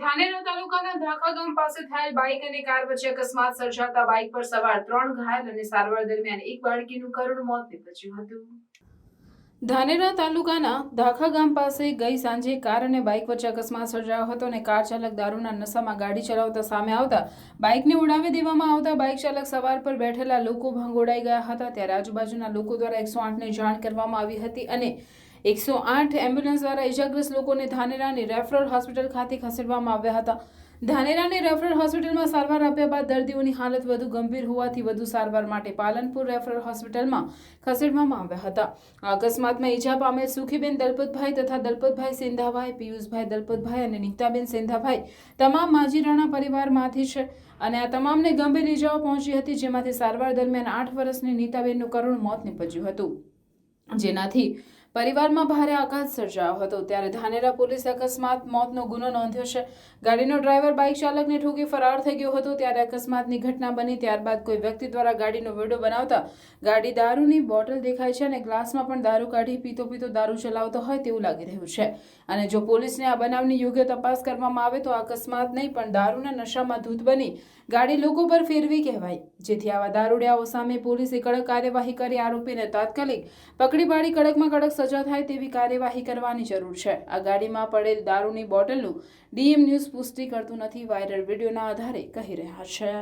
ધાનેરા તાલુકાના ધાખા ગામ પાસે થયેલ બાઇક અને કાર વચ્ચે અકસ્માત સર્જાતા બાઇક પર સવાર ત્રણ ઘાયલ અને સારવાર દરમિયાન એક બાળકીનું કરુણ મોત નીપજ્યું હતું. ધાનેરા તાલુકાના ધાખા ગામ પાસે ગઈ સાંજે કાર અને બાઇક વચ્ચે અકસ્માત સર્જાયો હતો અને કાર ચાલક દારૂના નશામાં ગાડી ચલાવતા સામે આવતા બાઇકને ઉડાવી દેવામાં આવતા બાઇક ચાલક સવાર પર બેઠેલા લોકો ભંગોડાઈ ગયા હતા. ત્યારે આજુબાજુના લોકો દ્વારા એકસો આઠને જાણ કરવામાં આવી હતી અને એકસો આઠ એમ્બ્યુલન્સ દ્વારા ઇજાગ્રસ્ત લોકોને ધાનેરાની રેફરલ હોસ્પિટલ ખાતે ખસેડવામાં આવ્યા હતા. ધાનેરાની રેફરલ હોસ્પિટલમાં સારવાર આપ્યા બાદ દર્દીઓની હાલત વધુ ગંભીર હોવાથી વધુ સારવાર માટે પાલનપુર રેફરલ હોસ્પિટલમાં ખસેડવામાં આવ્યા હતા. અકસ્માતમાં ઈજા પામેલ સુખીબેન દલપતભાઈ તથા દલપતભાઈ સેંધાભાઈ, પિયુષભાઈ દલપતભાઈ અને નીતાબેન સેંધાભાઈ તમામ માજીરાણા પરિવારમાંથી છે અને આ તમામને ગંભીર ઈજાઓ પહોંચી હતી જેમાંથી સારવાર દરમિયાન આઠ વર્ષની નીતાબેનનું કરુણ મોત નીપજ્યું હતું. જેનાથી પરિવારમાં ભારે આઘાત સર્જાયો હતો. ત્યારે ધાનેરા પોલીસે અકસ્માત મોતનો ગુનો નોંધ્યો છે. ગાડીનો ડ્રાઈવર, બાઇક ચાલકને ઠોકી ફરાર થઈ ગયો હતો. ત્યારે અકસ્માતની ઘટના બની ત્યારબાદ કોઈ વ્યક્તિ દ્વારા ગાડીનો વીડિયો બનાવતા ગાડી દારૂની બોટલ દેખાય છે અને ગ્લાસમાં પણ દારૂ કાઢી પીતો પીતો દારૂ ચલાવતો હોય તેવું લાગી રહ્યું છે. અને જો પોલીસને આ બનાવની યોગ્ય તપાસ કરવામાં આવે તો અકસ્માત નહીં, પણ દારૂના નશામાં ધૂત બની ગાડી લોકો પર ફેરવી કહેવાય. જેથી આવા દારૂડિયાઓ સામે પોલીસે કડક કાર્યવાહી કરી, આરોપીને તાત્કાલિક પકડી પાડી, કડકમાં કડક સજા થાય તેવી કાર્યવાહી કરવાની જરૂર છે. આ ગાડીમાં પડેલ દારૂની બોટલનું ડીએમ ન્યૂઝ પુષ્ટિ કરતું નથી. વાયરલ વિડીયોના આધારે કહી રહ્યા છે.